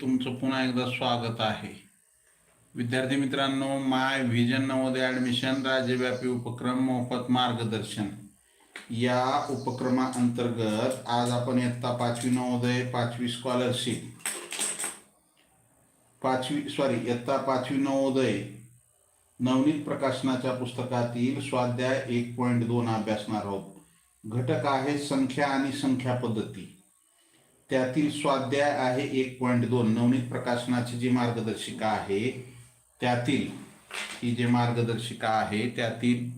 तुमचं पुन्हा एकदा स्वागत आहे. विद्यार्थी मित्रांनो माय व्हिजन नवोदय ॲडमिशन राज्यव्यापी उपक्रम मोफत मार्गदर्शन. या उपक्रमाअंतर्गत आज आपण इयत्ता पाचवी नवोदय पाचवी स्कॉलरशिप पाचवी सॉरी इयत्ता पाचवी नवोदय नवनीत प्रकाशनाच्या पुस्तकातील स्वाध्याय एक पॉईंट दोन अभ्यासणार आहोत. घटक आहे संख्या आणि संख्या पद्धती. त्यातील स्वाध्याय आहे एक पॉईंट दोन. नवनीत प्रकाशनाची जी मार्गदर्शिका आहे त्यातील ही जी मार्गदर्शिका आहे त्यातील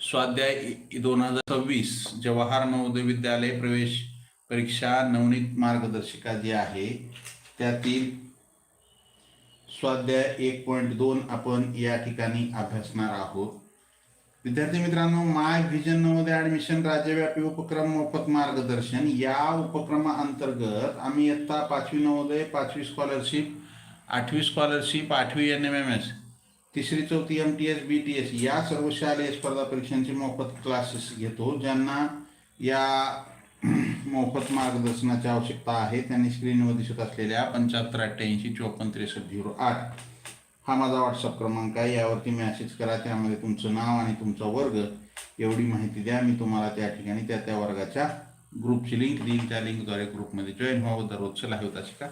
स्वाध्याय दोन हजार सव्वीस जवाहर नवोदय विद्यालय प्रवेश परीक्षा नवनीत मार्गदर्शिका जी आहे त्यातील स्वाध्याय एक पॉईंट दोन आपण या ठिकाणी अभ्यासणार आहोत. विद्यार्थी मित्रांनो माय व्हिजन नवोदय ऍडमिशन राज्यव्यापी उपक्रम मोफत मार्गदर्शन. या उपक्रमाअंतर्गत आम्ही इयत्ता पाचवी नवोदय पाचवी स्कॉलरशिप आठवी स्कॉलरशिप आठवी एन एम एम एस तिसरी चौथी M T S B T S या सर्व शालेय स्पर्धा परीक्षांचे मोफत क्लासेस घेतो ज्यांना या मोफत मार्गदर्शनाची आवश्यकता आहे. त्यांनी स्क्रीनवर दिसत असलेल्या पंच्याहत्तर अठ्ठ्याऐंशी चोपन्न त्रेसष्ट झिरो आठ. हा माझा व्हॉट्सअप क्रमांक आहे. यावरती मेसेज करा. त्यामध्ये तुमचं नाव आणि तुमचा वर्ग एवढी माहिती द्या. मी तुम्हाला त्या ठिकाणी त्या त्या वर्गाच्या ग्रुपची लिंक देईन. त्या लिंकद्वारे ग्रुपमध्ये जॉईन व्हावं. दररोजचं लाईव्ह तासिका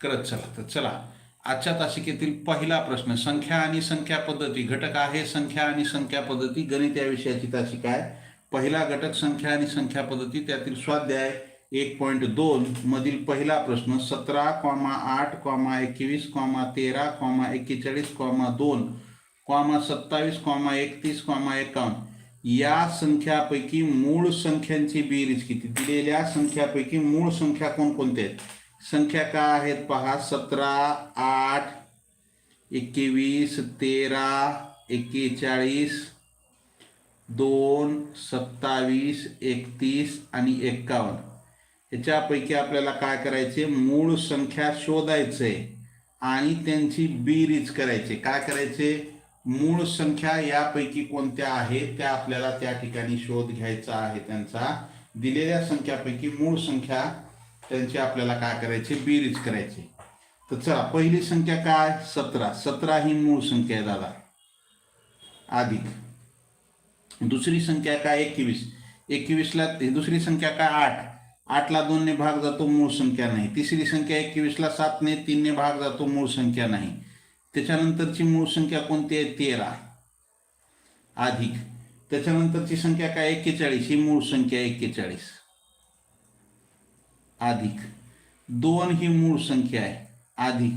करत चला. तर चला. आजच्या तासिकेतील पहिला प्रश्न संख्या आणि संख्या पद्धती. घटक आहे संख्या आणि संख्या पद्धती. गणित या विषयाची तासिका आहे. पहिला घटक संख्या आणि संख्या पद्धती. त्यातील स्वाध्याय एक पॉईंट दोन मधील पहिला प्रश्न सतरा कॉमा आठ कॉमा एकवीस कॉमा तेरा कॉमा एक्केचाळीस कॉमा दोन कॉमा सत्तावीस कॉमा एकतीस कॉमा एकावन्न. या संख्यापैकी मूळ संख्यांची बेरीज किती? दिलेल्या संख्यापैकी मूळ संख्या कोणकोणत्या आहेत? संख्या काय आहेत पहा? सतरा आठ एकवीस तेरा एक्केचाळीस दोन सत्तावीस एकतीस आणि एक्कावन्न त्याच्यापैकी आपल्याला काय करायचे? मूळ संख्या शोधायचे आणि त्यांची बेरीज करायचे. काय करायचे? मूळ संख्या यापैकी कोणत्या आहेत त्या आपल्याला त्या ठिकाणी शोध घ्यायचा आहे त्यांचा. दिलेल्या संख्यापैकी मूळ संख्या त्यांची आपल्याला काय करायचे? बेरीज करायची. तर चला पहिली संख्या काय? सतरा. सतरा ही मूळ संख्या आहे दादा. अधिक दुसरी संख्या काय? एकवीस. एकवीसला दुसरी संख्या काय? आठ. आठला दोनने भाग जातो मूळ संख्या नाही. तिसरी संख्या एकवीसला सातने तीनने भाग जातो मूळ संख्या नाही. त्याच्यानंतरची मूळ संख्या कोणती आहे? तेरा. अधिक. त्याच्यानंतरची संख्या काय? एक्केचाळीस. ही मूळ संख्या एक्केचाळीस. अधिक. दोन ही मूळ संख्या आहे. अधिक.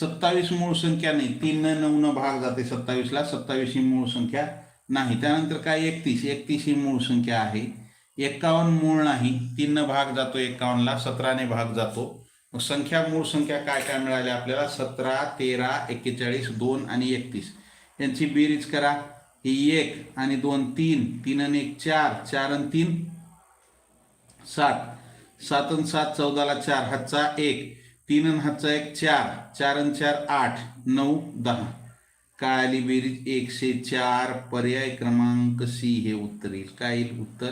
सत्तावीस मूळ संख्या नाही. तीन नऊ न भाग जाते सत्तावीसला. सत्तावीस ही मूळ संख्या नाही. त्यानंतर काय? एकतीस. एकतीस ही मूळ संख्या आहे. एक्कावन्न मूळ नाही तीन भाग जातो एक्कावन्नला सतराने भाग जातो. मग संख्या मूळ संख्या काय काय मिळाली आपल्याला? सतरा तेरा एक्केचाळीस दोन आणि एकतीस. यांची बेरीज करा. ही एक आणि दोन तीन. तीन आणि एक चार. चार आणि तीन सात. सात आणि सात चौदाला चार. हातचा एक. तीन आणि हातचा एक चार. चार आणि चार आठ. नऊ दहा. काय आली बेरीज? एकशे चार. पर्याय क्रमांक सी हे उत्तर येईल. काय येईल? उत्तर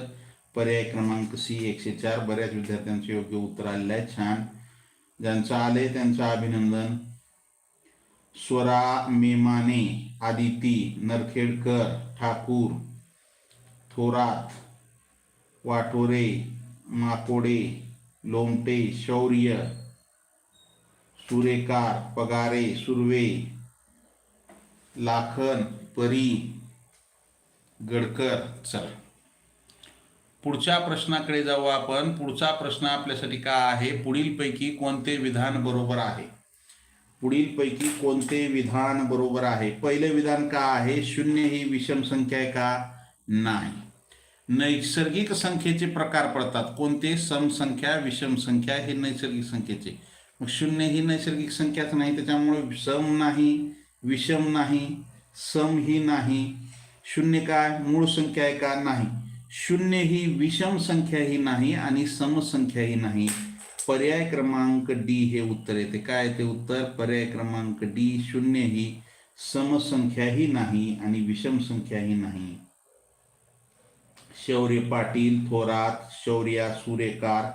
पर्याय क्रमांक सी एकशे चार. बऱ्याच विद्यार्थ्यांचे योग्य उत्तर आलेलं आहे छान. ज्यांचं आले त्यांचं अभिनंदन. स्वरा मेमाने आदिती नरखेडकर ठाकूर थोरात वाटोरे माकोडे लोमटे शौर्य सुरेकार पगारे सुर्वे लाखन परी गडकर चला. पुढच्या प्रश्नाकडे जाऊ आपण. पुढचा प्रश्न आपल्यासाठी काय आहे? पुढीलपैकी कोणते विधान बरोबर आहे? पुढीलपैकी कोणते विधान बरोबर आहे? पहिले विधान का आहे? शून्य ही विषम संख्या आहे का? नाही. नैसर्गिक संख्येचे प्रकार पडतात. कोणते? समसंख्या विषम संख्या हे नैसर्गिक संख्येचे. मग शून्य ही नैसर्गिक संख्याच नाही त्याच्यामुळे सम नाही विषम नाही सम ही नाही. शून्य काय? मूळ संख्या आहे का? नाही. शून्य ही विषम संख्या ही नाही आणि समसंख्या ही नाही. पर्याय क्रमांक डी हे उत्तर येते. काय ते उत्तर? पर्याय क्रमांक डी शून्य ही समसंख्याही नाही आणि विषम संख्याही नाही. शौर्य पाटील थोरात शौर्या सुरेकार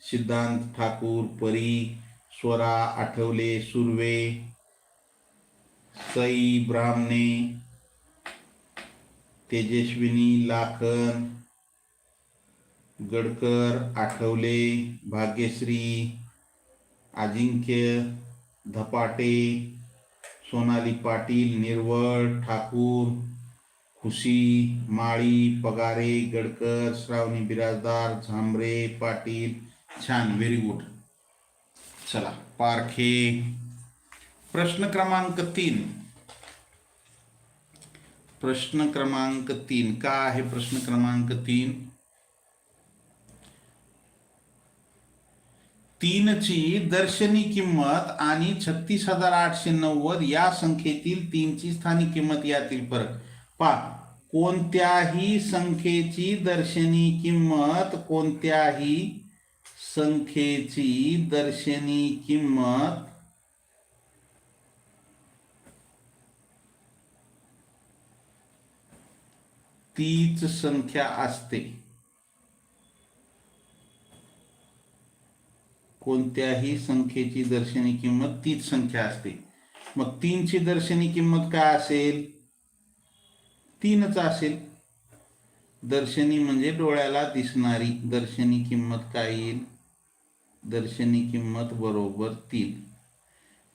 सिद्धांत ठाकूर परी स्वरा आठवले सुर्वे सई ब्राह्मणे तेजस्विनी लाखन गडकर आठवले भाग्यश्री अजिंक्य धपाटे सोनाली पाटील निर्वळ ठाकूर खुशी माळी पगारे गडकर श्रावणी बिराजदार झांबरे पाटील छान व्हेरी गुड चला पारखे. प्रश्न क्रमांक तीन. प्रश्न क्रमांक तीन. का आहे प्रश्न क्रमांक तीन? तीनची दर्शनी किंमत आणि छत्तीस हजार आठशे नव्वद या संख्येतील तीनची स्थानिक किंमत यातील फरक. पा कोणत्याही संख्येची दर्शनी किंमत कोणत्याही संख्येची दर्शनी किंमत तीच संख्या असते. कोणत्याही संख्येची दर्शनी किंमत तीच संख्या असते. मग तीनची दर्शनी किंमत काय असेल? तीनच असेल. दर्शनी म्हणजे डोळ्याला दिसणारी दर्शनी किंमत काय येईल? दर्शनी किंमत बरोबर तीन.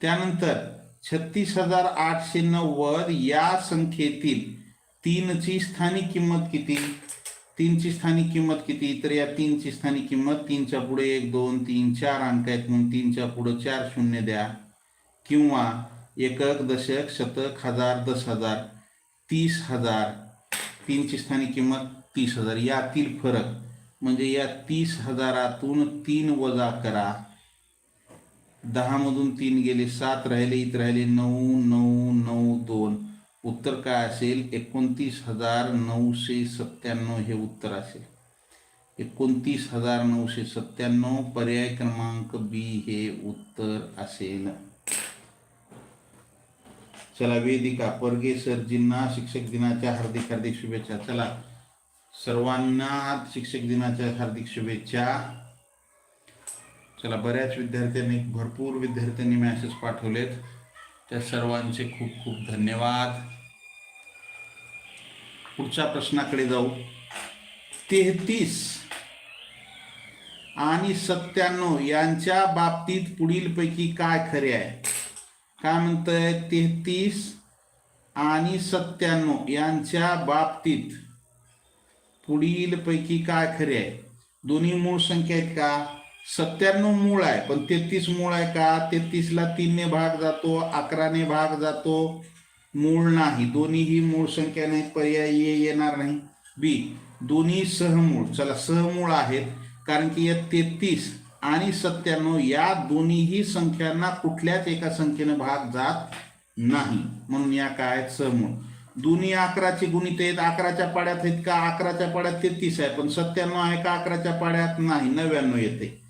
त्यानंतर छत्तीस हजार आठशे नव्वद या संख्येतील तीनची स्थानिक किंमत किती? तीनची स्थानिक किंमत किती? तर या तीनची स्थानिक किंमत तीनच्या पुढे एक दोन तीन चार अंक आहेत. म्हणून तीनच्या पुढे चार शून्य द्या. किंवा एकक दशक शतक हजार दस हजार तीस हजार. तीनची स्थानिक किंमत तीस हजार. यातील फरक म्हणजे या तीस हजारातून तीन वजा करा. दहामधून तीन गेले सात राहिले इथं राहिले नऊ नऊ नऊ दोन. उत्तर काय असेल? एकोणतीस हजार नऊशे सत्त्याण्णव हे उत्तर असेल. एकोणतीस हजार नऊशे सत्त्याण्णव पर्याय क्रमांक बी हे उत्तर असेल. चला वेदिका परगे सरजींना शिक्षक दिनाच्या हार्दिक हार्दिक शुभेच्छा. चला सर्वांना शिक्षक दिनाच्या हार्दिक शुभेच्छा. चला बऱ्याच विद्यार्थ्यांनी भरपूर विद्यार्थ्यांनी मॅसेज पाठवलेत. त्या सर्वांचे खूप खूप धन्यवाद. पुढच्या प्रश्नाकडे जाऊ. तेहतीस. आणि सत्त्याण्णव यांच्या बाबतीत पुढीलपैकी काय खरे आहे? काय म्हणतंय? तेहतीस आणि सत्त्याण्णव यांच्या बाबतीत पुढीलपैकी काय खरे आहे? दोन्ही मूळ संख्या आहेत का? सत्त्याण्णव मूळ आहे पण तेहतीस मूळ आहे का? तेहतीसला तीनने भाग जातो अकराने भाग जातो. मूळ नाही दोन्हीही मूळ संख्या नाही पर्याय ये येणार नाही. बी दोन्ही सहमूळ चला सहमूळ आहेत कारण की या तेहतीस आणि सत्त्याण्णव या दोन्हीही संख्यांना कुठल्याच एका संख्येने भाग जात नाही. म्हणून या काय आहेत? सहमूळ दोन्ही अकराचे गुणित आहेत. अकराच्या पाड्यात आहेत का? अकराच्या पाड्यात तेहतीस आहे पण सत्त्याण्णव आहे का? अकराच्या पाड्यात नाही. नव्याण्णव येते.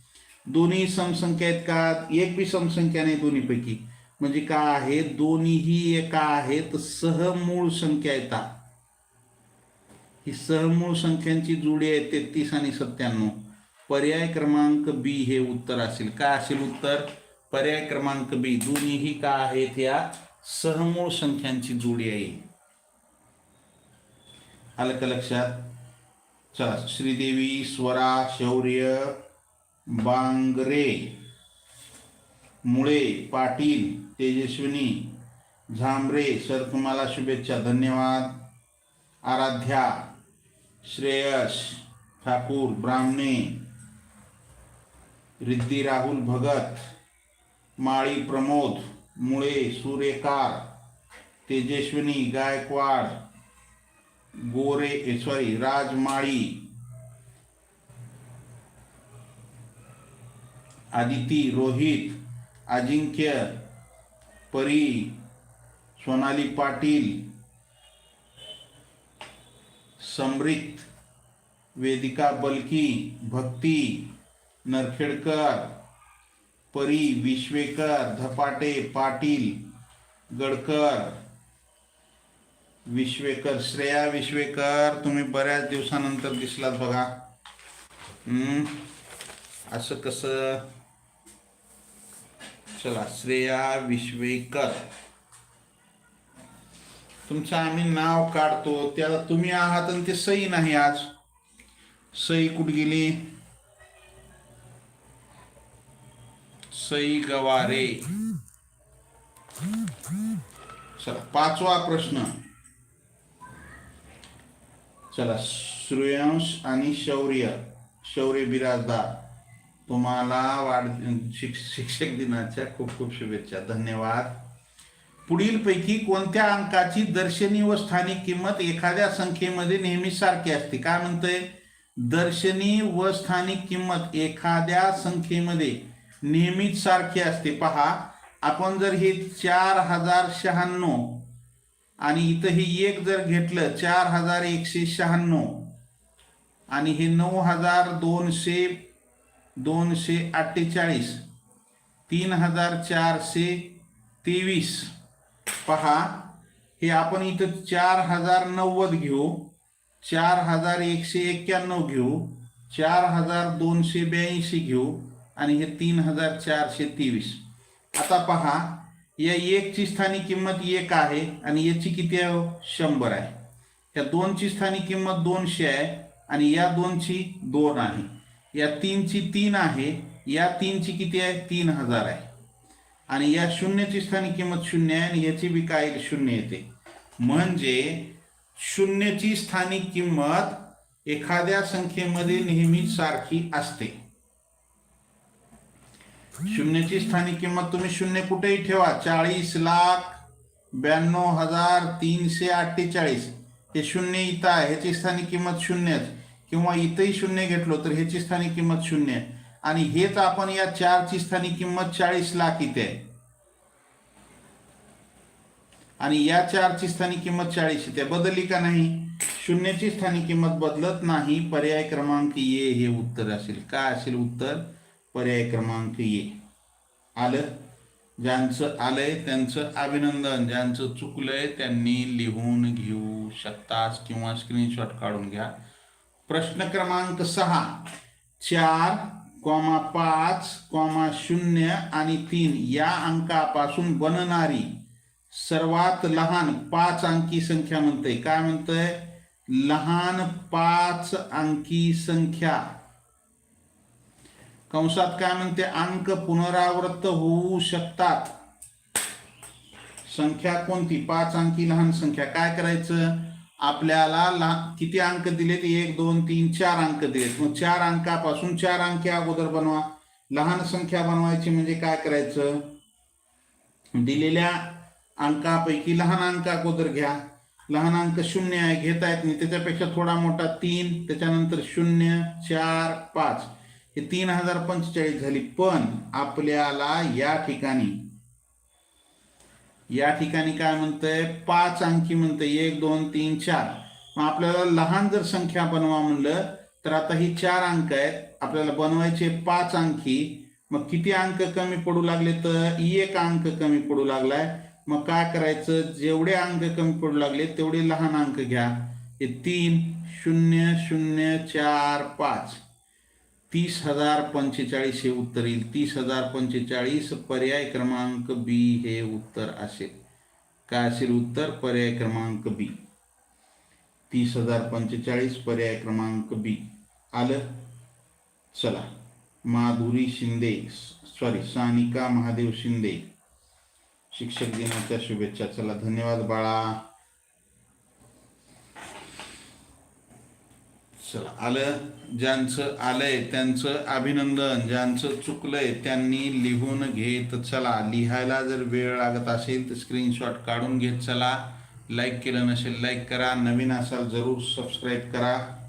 दोन्ही समसंख्या आहेत का? एक बी समसंख्या नाही दोन्हीपैकी. म्हणजे काय आहे? दोन्हीही एका आहेत. सहमूळ संख्या येतात ही सहमूळ संख्यांची जोडी आहे तेहतीस आणि सत्त्याण्णव. पर्याय क्रमांक बी हे उत्तर असेल. काय असेल उत्तर? पर्याय क्रमांक बी. दोन्हीही का आहेत या सहमूळ संख्यांची जोडी आहे. आलं का लक्षात. चला श्रीदेवी स्वरा शौर्य बांगरे मुळे पाटील तेजस्विनी झांबरे सर तुम्हाला शुभेच्छा धन्यवाद. आराध्या श्रेयस ठाकूर ब्राह्मणे रिद्धी राहुल भगत माळी प्रमोद मुळे सूर्यकार तेजस्विनी गायकवाड गोरे सॉरी राजमाळी आदिती रोहित अजिंक्य परी सोनाली पाटील समृत वेदिका बलकी भक्ती नरखेडकर परी विश्वेकर धपाटे पाटील गडकर विश्वेकर श्रेया विश्वेकर तुम्ही बऱ्याच दिवसानंतर दिसलात बघा. असं कसं? चला श्रेया विश्वेकर. तुमचं आम्ही नाव काढतो त्याला तुम्ही आहात आणि ते सई नाही आज. सई कुठे गेली? सई गवारे. चला पाचवा प्रश्न. चला श्रेयांश आणि शौर्य शौर्य बिराजदार. तुम्हाला वाढ शिक शिक्षक दिनाच्या खूप खूप शुभेच्छा. धन्यवाद. पुढीलपैकी कोणत्या अंकाची दर्शनी व स्थानिक किंमत एखाद्या संख्येमध्ये नेहमी सारखी असते? काय म्हणतंय? दर्शनी व स्थानिक किंमत एखाद्या संख्येमध्ये नेहमीच सारखी असते. पहा आपण जर हे चार हजार शहाण्णव आणि इथं हे एक जर घेतलं चार हजार एकशे शहाण्णव आणि हे नऊ हजार दोनशे दोनशे अठ्ठेचाळीस तीन हजार चारशे तेवीस. पहा हे आपण इथं चार हजार नव्वद घेऊ चार हजार एकशे एक्क्याण्णव घेऊ चार हजार दोनशे ब्याऐंशी घेऊ आणि हे तीन हजार चारशे तेवीस. आता पहा या एकची स्थानी किंमत एक आहे आणि याची किती आहे हो? शंभर आहे. या दोनची स्थानी किंमत दोनशे आहे आणि या दोनची दोन आहे. या तीनची तीन आहे या तीनची किती आहे? तीन हजार आहे. आणि या शून्यची स्थानिक किंमत शून्य आहे आणि याची बी काय शून्य येते. म्हणजे शून्यची स्थानिक किंमत एखाद्या संख्येमध्ये नेहमी सारखी असते. शून्यची स्थानिक किंमत तुम्ही शून्य कुठेही ठेवा. चाळीस लाख ब्याण्णव हजार तीनशे अठ्ठेचाळीस. हे शून्य इथं आहे. ह्याची स्थानिक किंमत शून्यच. किंवा इथंही शून्य घेतलो तर ह्याची स्थानिक किंमत शून्य आहे. आणि हेच आपण या चारची स्थानिक किंमत चाळीस लाख इथे आहे. आणि या चारची स्थानिक किंमत चाळीस इथे बदलली का नाही? शून्याची स्थानिक किंमत बदलत नाही. पर्याय क्रमांक ये हे उत्तर असेल. काय असेल उत्तर? पर्याय क्रमांक ये आलं? ज्यांचं आलंय त्यांचं अभिनंदन. ज्यांचं चुकलंय त्यांनी लिहून घेऊ शकतास किंवा स्क्रीनशॉट काढून घ्या. प्रश्न क्रमांक सहा. चार कॉमा पाच कॉमा शून्य आणि तीन या अंकापासून बनणारी सर्वात लहान पाच अंकी संख्या म्हणते काय म्हणतंय? लहान पाच अंकी संख्या. कंसात काय म्हणते? अंक पुनरावृत्त होऊ शकतात. संख्या कोणती? पाच अंकी लहान संख्या. काय करायचं? आपल्याला किती अंक दिलेत? एक दोन तीन चार अंक दिलेत. मग चार अंकापासून चार अंकी अगोदर बनवा. लहान संख्या बनवायची म्हणजे काय करायचं? दिलेल्या अंकापैकी लहान अंक अगोदर घ्या. लहान अंक शून्य आहे घेता येत नाही. त्याच्यापेक्षा थोडा मोठा तीन त्याच्यानंतर शून्य चार पाच. हे तीन हजार पंचेचाळीस झाली. पण आपल्याला या ठिकाणी या ठिकाणी काय म्हणतंय? पाच अंकी म्हणतंय. एक दोन तीन चार. मग आपल्याला लहान जर संख्या बनवा म्हणलं तर आता ही चार अंक आहेत. आपल्याला बनवायचे पाच अंकी. मग किती अंक कमी पडू लागले तर? एक अंक कमी पडू लागलाय. मग काय करायचं? जेवढे अंक कमी पडू लागले तेवढे लहान अंक घ्या. हे तीन शून्य शून्य चार पाच. तीस हजार पंचेचाळीस हे उत्तर येईल. तीस हजार पंचेचाळीस पर्याय क्रमांक बी हे उत्तर असेल. काय असेल उत्तर? पर्याय क्रमांक बी. तीस हजार पंचेचाळीस पर्याय क्रमांक बी. आलं? चला. माधुरी शिंदे सॉरी सानिका महादेव शिंदे. शिक्षक दिनाच्या शुभेच्छा. चला धन्यवाद बाळा. आलं ज्यांचं आलंय त्यांचं अभिनंदन ज्यांचं चुकलंय त्यांनी लिहून घेत चला. लिहायला जर वेळ लागत असेल तर स्क्रीनशॉट काढून घेत चला. लाईक केलं नसेल लाईक करा. नवीन असाल जरूर सबस्क्राईब करा.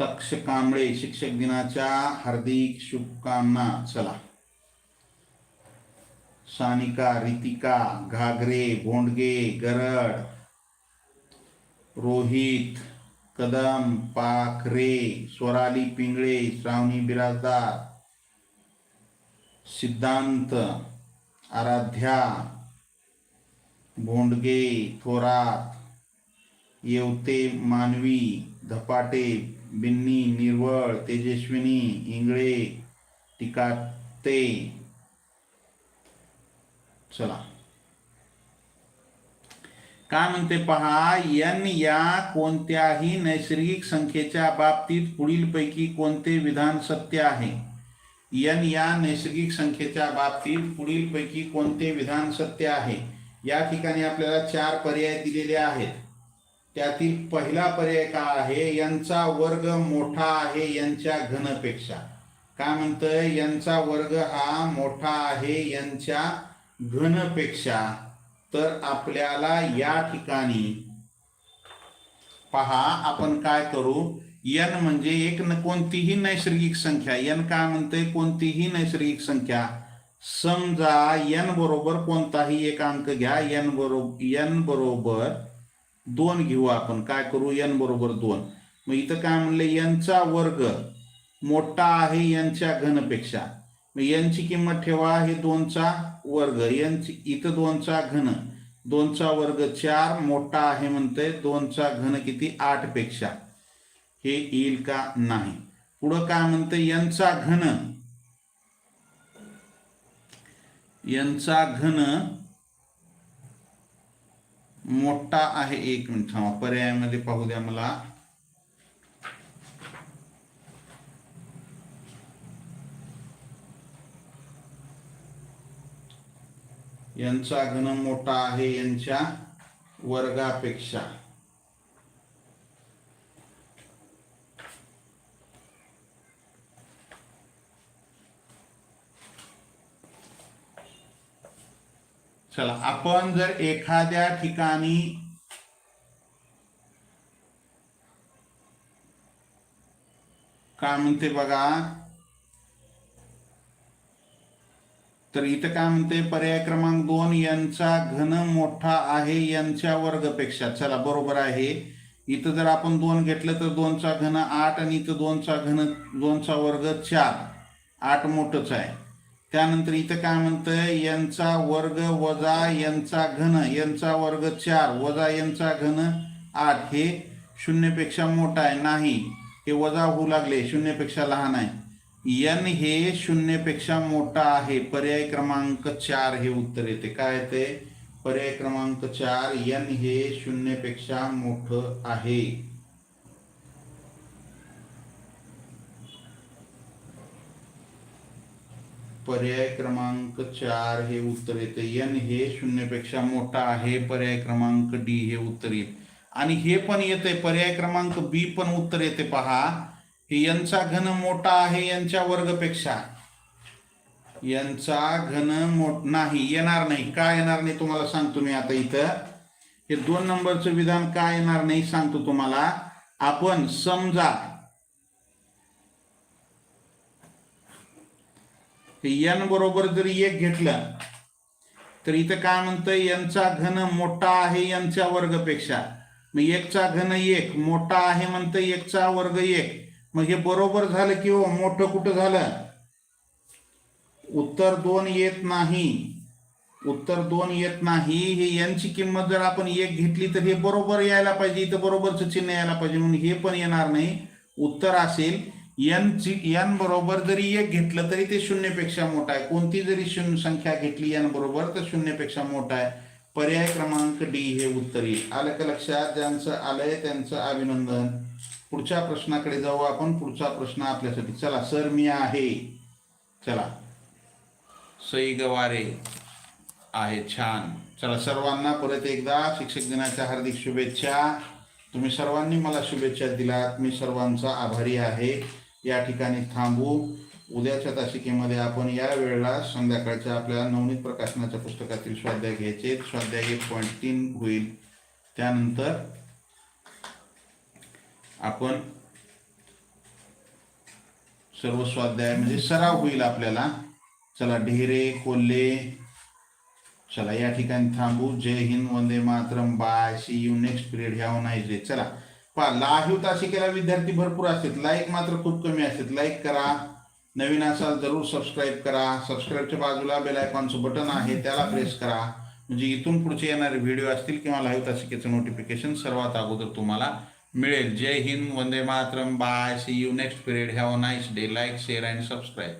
तक्ष कांबळे शिक्षक दिनाच्या हार्दिक शुभकामना. चला. सानिका रितिका घागरे भोंडगे गरड रोहित कदम पाखरे स्वराली पिंगळे श्रावणी बिराजदार सिद्धांत आराध्या भोंडगे थोरात येवते मानवी धपाटे बिन्नी निर्वळ तेजस्विनी इंगळे टिकाते चला. काय म्हणते पहा एन या कोणत्याही नैसर्गिक संख्येच्या बाबतीत पुढीलपैकी कोणते विधान सत्य आहे? एन या नैसर्गिक संख्येच्या बाबतीत पुढीलपैकी कोणते विधान सत्य आहे? या ठिकाणी आपल्याला चार पर्याय दिलेले आहेत. त्यातील पहिला पर्याय काय आहे? यांचा वर्ग मोठा आहे यांच्या घनपेक्षा. काय म्हणतं यांचा वर्ग हा मोठा आहे यांच्या घनपेक्षा. तर आपल्याला या ठिकाणी पहा आपण काय करू? यन म्हणजे एक न कोणतीही नैसर्गिक संख्या. यन काय म्हणते कोणतीही नैसर्गिक संख्या. समजा यन बरोबर कोणताही एक अंक घ्या. यन बरोबर यन बरोबर दोन घेऊ आपण. काय करू? यन बरोबर दोन. मग इथं काय म्हणलं? यांचा वर्ग मोठा आहे यांच्या घनपेक्षा. यांची किंमत ठेवा हे दोनचा वर्ग. यांची इथं दोनचा घन. दोनचा वर्ग चार मोठा आहे म्हणते दोनचा घन किती? आठपेक्षा. हे येईल का? नाही. पुढं काय म्हणते यांचा घन. यांचा घन मोठा आहे. एक मिनिट थांबा. पर्यायामध्ये पाहू द्या मला. यांचा घन मोठा आहे यांच्या वर्गापेक्षा. चला आपण जर एखाद्या ठिकाणी काय म्हणते बघा? तर इथं काय म्हणते पर्याय क्रमांक दोन यांचा घन मोठा आहे यांच्या वर्गपेक्षा. चला बरोबर आहे. इथं जर आपण दोन घेतलं तर दोनचा घन आठ आणि इथं दोनचा घन दोनचा वर्ग चार. आठ मोठंच आहे. त्यानंतर इथं काय म्हणतं यांचा वर्ग वजा यांचा घन यांचा वर्ग चार वजा यांचा घन आठ. हे शून्यपेक्षा मोठा आहे नाही. हे वजा होऊ लागले शून्यपेक्षा लहान आहे. यन हे शून्यपेक्षा मोठा आहे. पर्याय क्रमांक चार हे उत्तर येते. काय येते? पर्याय क्रमांक चार यन हे शून्यपेक्षा मोठं आहे. पर्याय क्रमांक चार हे उत्तर येते. यन हे शून्यपेक्षा मोठा आहे. पर्याय क्रमांक डी हे उत्तर येईल आणि हे पण येते. पर्याय क्रमांक बी पण उत्तर येते. पहा. की यांचा घन मोठा आहे यांच्या वर्गपेक्षा. यांचा घन मोठ नाही येणार नाही. का येणार नाही तुम्हाला सांगतो मी आता इथं. हे दोन नंबरचं विधान का येणार नाही सांगतो तुम्हाला. आपण समजा एन बरोबर जरी एक घेतलं तर इथं काय म्हणतं यांचा घन मोठा आहे यांच्या वर्गपेक्षा. मग एकचा घन एक मोठा आहे म्हणतं एकचा वर्ग एक. मग हे बरोबर झालं की हो, मोठं कुठं झालं? उत्तर दोन येत नाही. उत्तर दोन येत नाही. हे यांची किंमत जर आपण एक घेतली तर हे बरोबर यायला पाहिजे इथं बरोबरचं चिन्ह यायला पाहिजे म्हणून हे पण येणार नाही. उत्तर असेल यांची यान बरोबर जरी एक घेतलं तरी ते शून्यपेक्षा मोठा आहे. कोणती जरी शून्य संख्या घेतली यान बरोबर तर शून्यपेक्षा मोठा आहे. पर्याय क्रमांक डी हे उत्तर. येईल आलं का लक्षात? ज्यांचं आलंय त्यांचं अभिनंदन. पुढच्या प्रश्नाकडे जाऊ आपण. पुढचा प्रश्न आपल्यासाठी. चला सर मी आहे. चला. सई गवारे आहे. छान. चला सर्वांना परत एकदा शिक्षक दिनाच्या हार्दिक शुभेच्छा. तुम्ही सर्वांनी मला शुभेच्छा दिलात. मी सर्वांचा आभारी आहे. या ठिकाणी थांबू. उद्याच्या तासिकेमध्ये आपण या वेळेला संध्याकाळच्या आपल्या नवनीत प्रकाशनाच्या पुस्तकातील स्वाध्याय घ्यायचे. स्वाध्याय एक पॉईंट तीन होईल. त्यानंतर आपण सर्व स्वाध्याय म्हणजे सराव होईल आपल्याला. चला ढेरे कोल्हे. चला या ठिकाणी थांबू. जय हिंद वंदे Mataram. Bye. See you next period ह्या नाही चला पहा लाईव्ह तासिकेला विद्यार्थी भरपूर असतात. लाईक मात्र खूप कमी असतात. लाईक करा. नवीन असाल जरूर सबस्क्राईब करा. सबस्क्राईबच्या बाजूला बेल आयकॉनचं बटन आहे त्याला प्रेस करा. म्हणजे इथून पुढचे येणारे व्हिडिओ असतील किंवा लाईव्ह तासिकेचं नोटिफिकेशन सर्वात अगोदर तुम्हाला मिळेल. जय हिंद वंदे Mataram. Bye see you next period have a nice day like share and subscribe